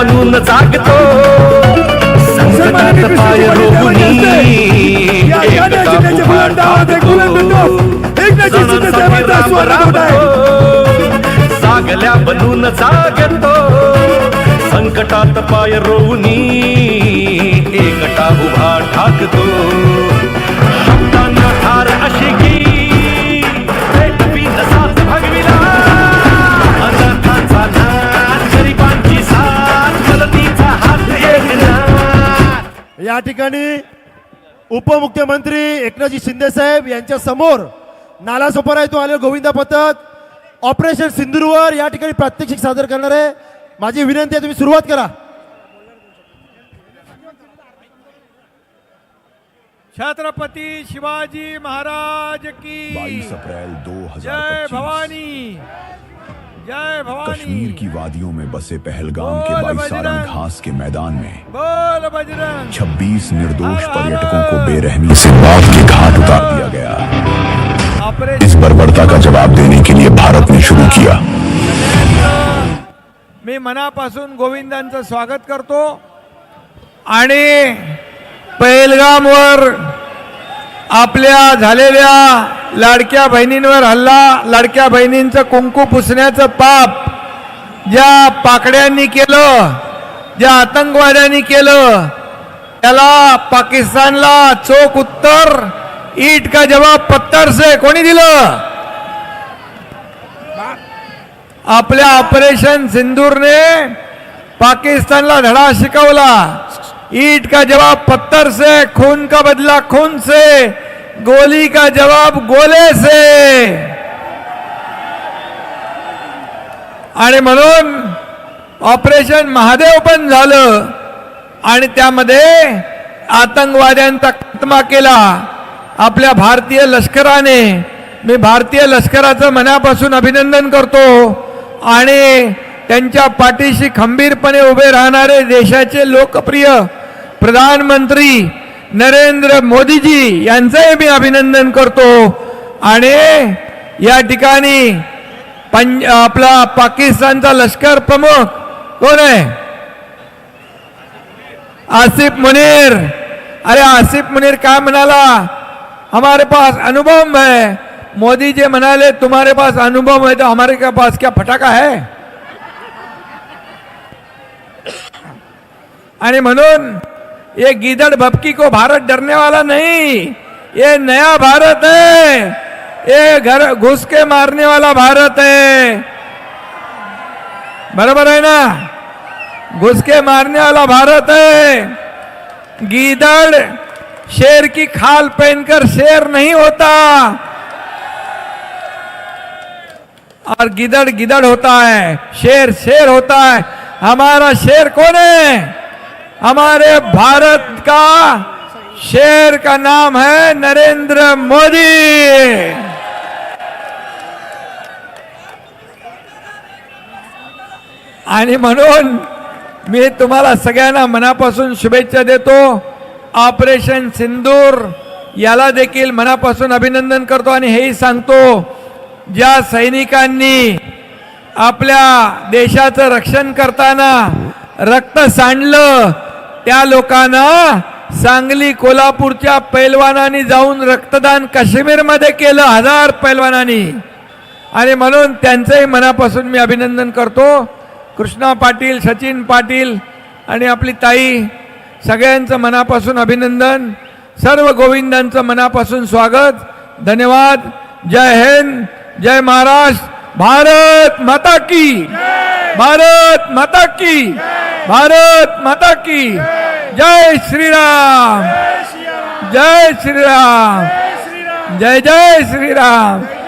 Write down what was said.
बनून जागतो. संकटात पाय रोवणी सागल्या बनून जागतो. संकटात पाय रोवणी या ठिकाणी उपमुख्यमंत्री एकनाथजी शिंदे साहेब यांच्या समोर नालासोपारा येथून आलेले गोविंदा पथक. ऑपरेशन सिंदूरवर या ठिकाणी प्रात्यक्षिक सादर करणार आहे. माझी विनंती आहे तुम्ही सुरुवात करा. छत्रपती शिवाजी महाराज की 22 अप्रैल 2025 जय भवानी. कश्मीर की वादियों में बसे पहलगाम के बजरंग। घास के मैदान में। बोल बजरंग। 26 निर्दोष। पर्यटकों को बेरहमी से बाग के घाट उतार दिया गया। इस बर्बरता का जवाब देने के लिए भारत ने शुरू किया। मी मनापासून गोविंदांचं स्वागत करतो आणि पहिलगामवर आपल्या झालेल्या लाडक्या बहिणींवर हल्ला लाडक्या बहिणींचं कुंकू पुसण्याचं पाप ज्या पाकड्यांनी केलं ज्या आतंकवाद्यांनी केलं त्याला पाकिस्तानला चोख उत्तर ईट का जवाब पत्थर से कोणी दिलं? आपल्या ऑपरेशन सिंदूरने पाकिस्तानला धडा शिकवला. ईट का जवाब पत्थर से खून का बदला खून से गोली का जवाब गोले से। आणि म्हणून ऑपरेशन महादेव पण झालं. आणि त्यामध्ये आतंकवाद्यांचा खात्मा केला. आपल्या भारतीय लष्कराने. मी भारतीय लष्कराचं मनापासून अभिनंदन करतो. आणि त्यांच्या पाठीशी खंबीरपणे उभे राहणारे देशाचे लोकप्रिय प्रधानमंत्री नरेंद्र मोदीजी यांचंही मी अभिनंदन करतो. आणि या ठिकाणी पंज आपला पाकिस्तानचा लष्कर प्रमुख कोण आहे? आसिफ मुनीर. अरे आसिफ मुनीर काय म्हणाला? हमारे पास अनुभव है. मोदी जी म्हणाले तुम्हारे पास अनुभव है तो हमारे के पास क्या फटाका है? आणि म्हणून ये गीदड़ भपकी को भारत डरने वाला नहीं, ये नया भारत है, ये घर घुस के मारने वाला भारत है। बराबर है ना? घुस के मारने वाला भारत है। गीदड़ शेर की खाल पहनकर शेर नहीं होता। और गिदड़ गिदड़ होता है, शेर शेर होता है। हमारा शेर कौन है? हमारे भारत का शेर का नाम है नरेंद्र मोदी। आणि म्हणून मी तुम्हाला सगळ्यांना मनापासून शुभेच्छा देतो. ऑपरेशन सिंदूर याला देखील मनापासून अभिनंदन करतो आणि हेही सांगतो ज्या सैनिकांनी आपल्या देशाचं रक्षण करताना रक्त सांडलं त्या लोकांना सांगली कोल्हापूरच्या पैलवानांनी जाऊन रक्तदान काश्मीरमध्ये केलं हजार पैलवानांनी. आणि म्हणून त्यांचंही मनापासून मी अभिनंदन करतो. कृष्णा पाटील सचिन पाटील आणि आपली ताई सगळ्यांचं मनापासून अभिनंदन. सर्व गोविंदांचं मनापासून स्वागत. धन्यवाद. जय हिंद. जय महाराष्ट्र. भारत माता की. भारत माता की. भारत माता की। जय श्रीराम। जय श्रीराम। जय जय श्रीराम।